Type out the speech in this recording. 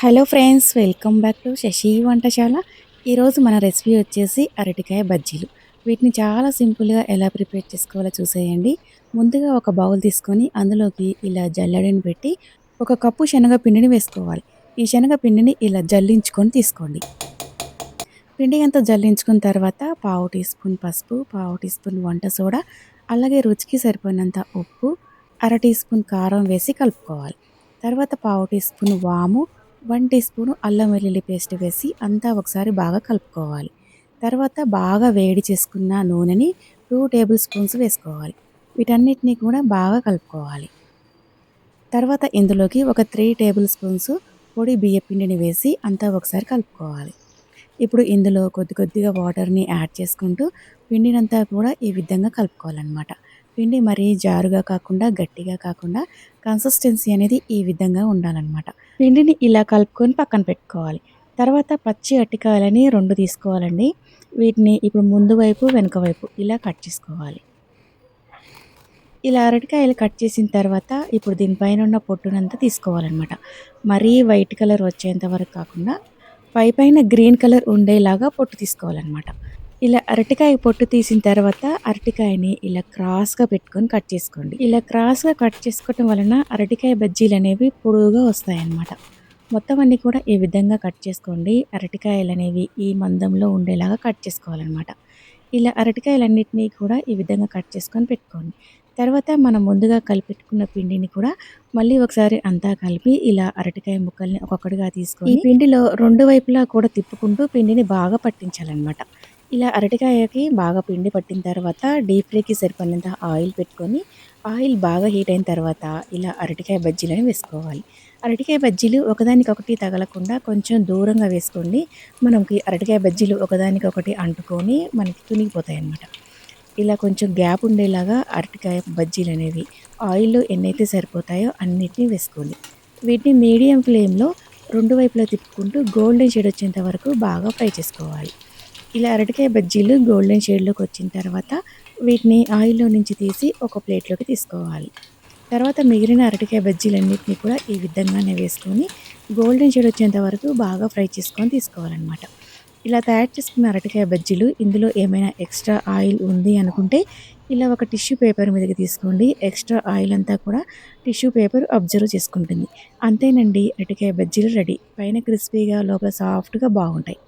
Hello friends welcome back to Sashi Vantashala. ఈరోజు మన recipe వచ్చేసి అరటికాయ బజ్జీలు. వీటిని చాలా సింపుల్గా ఎలా ప్రిపేర్ చేసుకోవాలో చూసేయండి. ముందుగా ఒక బౌల్ తీసుకొని అందులోకి ఇలా జల్లడిని పెట్టి ఒక కప్పు శనగపిండిని వేసుకోవాలి. ఈ శనగపిండిని ఇలా జల్లించుకొని తీసుకోండి. పిండి అంతా జల్లించుకున్న తర్వాత పావు టీ స్పూన్ పసుపు పావు టీ స్పూన్ వంట సోడా అలాగే రుచికి సరిపోయినంత ఉప్పు అర టీ స్పూన్ కారం వేసి కలుపుకోవాలి. తర్వాత పావు టీ స్పూన్ వాము వన్ టీ స్పూన్ అల్లం వెల్లుల్లి పేస్ట్ వేసి అంతా ఒకసారి బాగా కలుపుకోవాలి. తర్వాత బాగా వేడి చేసుకున్న నూనెని టూ టేబుల్ స్పూన్స్ వేసుకోవాలి. వీటన్నిటిని కూడా బాగా కలుపుకోవాలి. తర్వాత ఇందులోకి ఒక త్రీ టేబుల్ స్పూన్స్ పొడి బియ్యపిండిని వేసి అంతా ఒకసారి కలుపుకోవాలి. ఇప్పుడు ఇందులో కొద్ది కొద్దిగా వాటర్ని యాడ్ చేసుకుంటూ పిండినంతా కూడా ఈ విధంగా కలుపుకోవాలన్నమాట. పిండి మరీ జారుగా కాకుండా గట్టిగా కాకుండా కన్సిస్టెన్సీ అనేది ఈ విధంగా ఉండాలన్నమాట. పిండిని ఇలా కలుపుకొని పక్కన పెట్టుకోవాలి. తర్వాత పచ్చి అట్టికాయలని రెండు తీసుకోవాలండి. వీటిని ఇప్పుడు ముందు వైపు వెనుక వైపు ఇలా కట్ చేసుకోవాలి. ఇలా అరటికాయలు కట్ చేసిన తర్వాత ఇప్పుడు దీనిపైన ఉన్న పొట్టునంతా తీసుకోవాలన్నమాట. మరీ వైట్ కలర్ వచ్చేంత వరకు కాకుండా పై పైన గ్రీన్ కలర్ ఉండేలాగా పొట్టు తీసుకోవాలన్నమాట. ఇలా అరటికాయ పొట్టు తీసిన తర్వాత అరటికాయని ఇలా క్రాస్గా పెట్టుకొని కట్ చేసుకోండి. ఇలా క్రాస్గా కట్ చేసుకోవటం వలన అరటికాయ బజ్జీలు అనేవి పొడుగుగా వస్తాయన్నమాట. మొత్తం అన్నీ కూడా ఈ విధంగా కట్ చేసుకోండి. అరటికాయలు అనేవి ఈ మందంలో ఉండేలాగా కట్ చేసుకోవాలన్నమాట. ఇలా అరటికాయలన్నిటినీ కూడా ఈ విధంగా కట్ చేసుకొని పెట్టుకోండి. తర్వాత మనం ముందుగా కలిపెట్టుకున్న పిండిని కూడా మళ్ళీ ఒకసారి అంతా కలిపి ఇలా అరటికాయ ముక్కల్ని ఒక్కొక్కటిగా తీసుకొని పిండిలో రెండు వైపులా కూడా తిప్పుకుంటూ పిండిని బాగా పట్టించాలన్నమాట. ఇలా అరటికాయకి బాగా పిండి పట్టిన తర్వాత డీప్ ఫ్రైకి సరిపడినంత ఆయిల్ పెట్టుకొని ఆయిల్ బాగా హీట్ అయిన తర్వాత ఇలా అరటికాయ బజ్జీలని వేసుకోవాలి. అరటికాయ బజ్జీలు ఒకదానికొకటి తగలకుండా కొంచెం దూరంగా వేసుకోండి. మనకి అరటికాయ బజ్జీలు ఒకదానికొకటి అంటుకొని మనకి తునిగిపోతాయి అన్నమాట ఇలా కొంచెం గ్యాప్ ఉండేలాగా అరటికాయ బజ్జీలు అనేవి ఆయిల్లో ఎన్నైతే సరిపోతాయో అన్నిటినీ వేసుకోండి. వీటిని మీడియం ఫ్లేమ్లో రెండు వైపులా తిప్పుకుంటూ గోల్డెన్ షేడ్ వచ్చేంత వరకు బాగా ఫ్రై చేసుకోవాలి. ఇలా అరటికాయ బజ్జీలు గోల్డెన్ షేడ్లోకి వచ్చిన తర్వాత వీటిని ఆయిల్లో నుంచి తీసి ఒక ప్లేట్లోకి తీసుకోవాలి. తర్వాత మిగిలిన అరటికాయ బజ్జీలన్నింటినీ కూడా ఈ విధంగానే వేసుకొని గోల్డెన్ షేడ్ వచ్చేంత వరకు బాగా ఫ్రై చేసుకొని తీసుకోవాలన్నమాట. ఇలా తయారు చేసుకున్న అరటికాయ బజ్జీలు ఇందులో ఏమైనా ఎక్స్ట్రా ఆయిల్ ఉంది అనుకుంటే ఇలా ఒక టిష్యూ పేపర్ మీదకి తీసుకోండి. ఎక్స్ట్రా ఆయిల్ అంతా కూడా టిష్యూ పేపర్ అబ్జర్వ్ చేసుకుంటుంది. అంతేనండి అరటికాయ బజ్జీలు రెడీ. పైన క్రిస్పీగా లోపల సాఫ్ట్గా బాగుంటాయి.